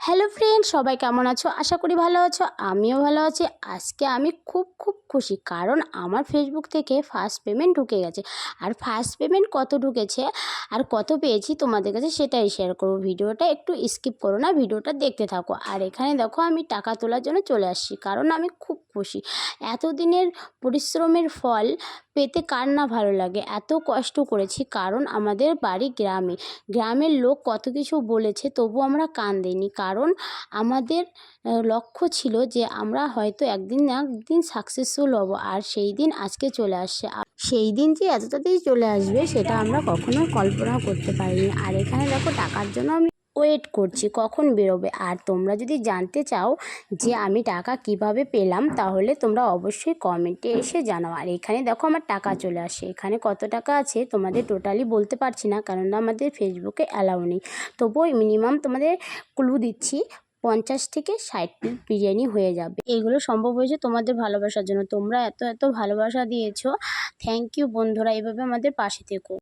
Hello friend, সবাই কেমন আছো? আশা করি ভালো আছো, আমিও ভালো আছি। আজকে আমি খুব খুব খুশি, কারণ আমার ফেসবুক থেকে ফার্স্ট পেমেন্ট ঢুকে গেছে। আর ফার্স্ট পেমেন্ট কত ঢুকেছে? আর কত পেয়েছি তোমাদের কাছে সেটাই শেয়ার করব। ভিডিওটা একটু স্কিপ করো না, ভিডিওটা দেখতে থাকো। আর এখানে দেখো আমি টাকা তোলার জন্য চলে আসছি, কারণ আমি খুব খুশি। এতদিনের পরিশ্রমের ফল পেতে কার না ভালো লাগে? এত কষ্ট করেছি, কারণ আমাদের বাড়ি গ্রামে। গ্রামের লোক কত কিছু বলেছে, তবু আমরা কান দিইনি। কারণ আমাদের লক্ষ্য ছিল যে আমরা হয়তো একদিন না একদিন সাকসেসফুল হব, আর সেই দিন আজকে চলে আসছে। সেই দিন যে এত তাড়াতাড়ি চলে আসবে, সেটা আমরা কখনো কল্পনা করতে পারিনি। আর এখানে দেখো, টাকার জন্য আমি ওয়েট করছি, কখন বেরোবে? আর তোমরা যদি জানতে চাও যে আমি টাকা কীভাবে পেলাম, তাহলে তোমরা অবশ্যই কমেন্টে এসে জানাও। আর এখানে দেখো, আমার টাকা চলে আসে। এখানে কত টাকা আছে তোমাদের টোটালি বলতে পারছি না কারণ আমাদের ফেসবুকে অ্যালাউ নেই। তবুও মিনিমাম তোমাদের ক্লু দিচ্ছি পঞ্চাশ থেকে ষাট প্লেট বিরিয়ানি হয়ে যাবে। এইগুলো সম্ভব হয়েছে তোমাদের ভালোবাসার জন্য। তোমরা এত এত ভালোবাসা দিয়েছ। থ্যাংক ইউ বন্ধুরা। এভাবে আমাদের পাশে থেকো।